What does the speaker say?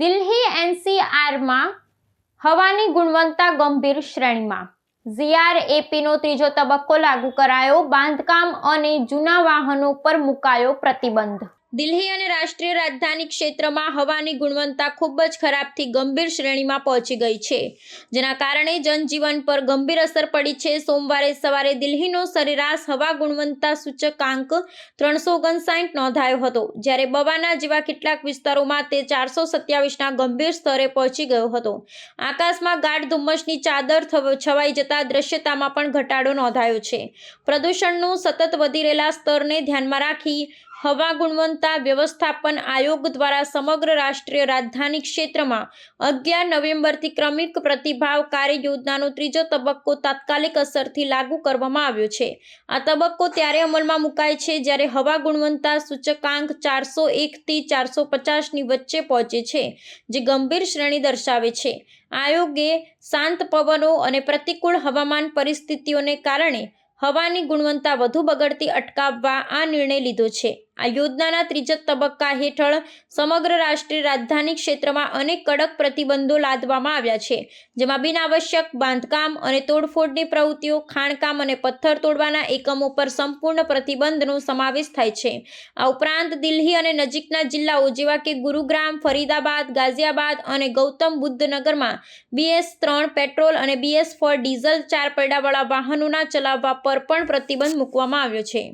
દિલ્હી એનસીઆરમાં હવાની ગુણવત્તા ગંભીર શ્રેણીમાં. ઝીઆરએપીનો ત્રીજો તબક્કો લાગુ કરાયો. બાંધકામ અને જૂના વાહનો પર મુકાયો પ્રતિબંધ. દિલ્હી અને રાષ્ટ્રીય રાજધાની ક્ષેત્રમાં હવાની ગુણવત્તા ખૂબ જ ખરાબથી ગંભીર શ્રેણીમાં પહોંચી ગઈ છે. જેના કારણે જનજીવન પર ગંભીર અસર પડી છે. સોમવારે સવારે દિલ્હીનો સરેરાશ હવા ગુણવત્તા સૂચકાંક ત્રણસો ઓગણસાઠ નોંધાયો હતો, જ્યારે બવાના જેવા કેટલાક વિસ્તારોમાં તે ચારસો સત્યાવીસના ગંભીર સ્તરે પહોંચી ગયો હતો. આકાશમાં ગાઢ ધુમ્મસની ચાદર છવાઈ જતા દ્રશ્યતામાં પણ ઘટાડો નોંધાયો છે. પ્રદૂષણનું સતત વધી રહેલા સ્તરને ધ્યાનમાં રાખી હવા ગુણવત્તા વ્યવસ્થાપન આયોગ દ્વારા સમગ્ર રાષ્ટ્રીય રાજધાની ક્ષેત્રમાં અગિયાર નવેમ્બરથી ક્રમિક પ્રતિભાવ કાર્ય યોજનાનો ત્રીજો તબક્કો તાત્કાલિક અસરથી લાગુ કરવામાં આવ્યો છે. આ તબક્કો ત્યારે અમલમાં મુકાય છે જ્યારે હવા ગુણવત્તા સૂચકાંક ચારસો એકથી ચારસો પચાસની વચ્ચે પહોંચે છે, જે ગંભીર શ્રેણી દર્શાવે છે. આયોગે શાંત પવનો અને પ્રતિકૂળ હવામાન પરિસ્થિતિઓને કારણે હવાની ગુણવત્તા વધુ બગડતી અટકાવવા આ નિર્ણય લીધો છે. આ યોજનાના ત્રીજા તબક્કા હેઠળ સમગ્ર રાષ્ટ્રીય રાજધાની ક્ષેત્રમાં અનેક કડક પ્રતિબંધો લાદવામાં આવ્યા છે, જેમાં બિનઆવશ્યક બાંધકામ અને તોડફોડની પ્રવૃત્તિઓ, ખાણકામ અને પથ્થર તોડવાના એકમો પર સંપૂર્ણ પ્રતિબંધનો સમાવેશ થાય છે. આ ઉપરાંત દિલ્હી અને નજીકના જિલ્લાઓ જેવા કે ગુરુગ્રામ, ફરીદાબાદ, ગાઝિયાબાદ અને ગૌતમ બુદ્ધ નગરમાં બીએસ ત્રણ પેટ્રોલ અને બીએસ ફોર ડીઝલ ચાર પૈડાવાળા વાહનોના ચલાવવા પર પણ પ્રતિબંધ મૂકવામાં આવ્યો છે.